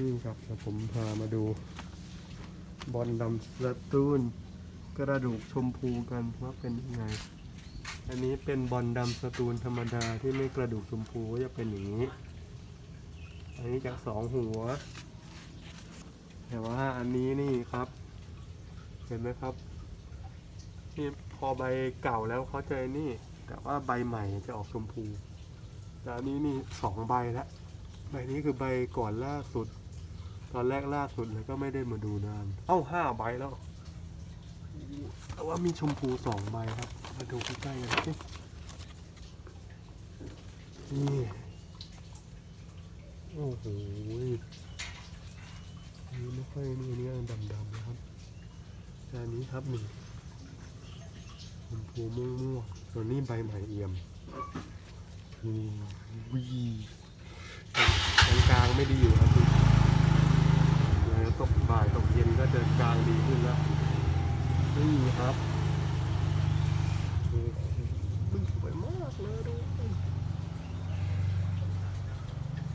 นี่ครับเดี๋ยวผมพามาดูบอลดำสตูนกระดูกชมพูกันว่าเป็นยังไง อันนี้เป็นบอลดำสตูนธรรมดาที่ไม่กระดูกชมพูก็จะเป็นอย่างนี้ อันนี้จากสองหัว แต่ว่าอันนี้นี่ครับ เห็นไหมครับนี่พอใบเก่าแล้วเขาจะนี่ แต่ว่าใบใหม่จะออกชมพูแต่อันนี้นี่สองใบแล้วใบนี้คือใบก่อนล่าสุด ตอนแรกล่าสุดเลยก็ไม่ได้มาดูนาน เอ้าห้าใบแล้วแต่ว่ามีชมพูสองใบครับ มาดูใกล้ๆกันสินี่โอ้โหอันนี้ไม่ค่อยนี่อันนี้อันดำๆนะครับแต่อันนี้ครับนี่ชมพูม่วงๆส่วนนี้ใบใหม่เอี่ยมนี่วีกลางกลางๆไม่ดีอยู่ครับดูเดี๋ยวตกบ่ายตกเย็นก็เดินกลางดีขึ้นแล้ว นี่ครับโอ้โหมันสวยมากเลยดู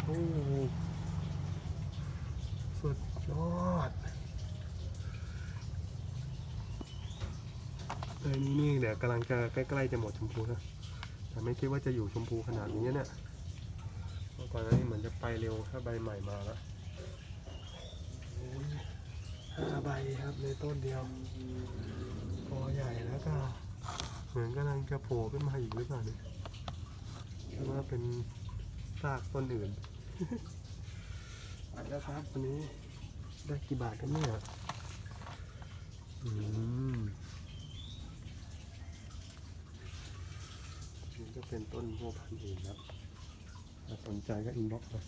โอ้โหสุดยอดอันนี้นี่เดี๋ยวกำลังจะใกล้ๆจะหมดชมพูนะแต่ไม่คิดว่าจะอยู่ชมพูขนาดนี้เนี่ยเมื่อก่อนหนานี้เหมือนจะไปเร็วถ้าใบใหม่มาแล้วโอ้ย ห้าใบครับในต้นเดียวพอใหญ่แล้วก็ เหมือนกำลังจะโผล่ขึ้นมาอีกหรือเปล่าเนี่ยว่าเป็นซากต้นอื่นไปแล้วครับวันนี้ได้กี่บาทกันเนี่ยอืมนี่ก็เป็นต้นพวกพันธุ์อื่นครับถ้าสนใจก็อินบ็อกซ์มา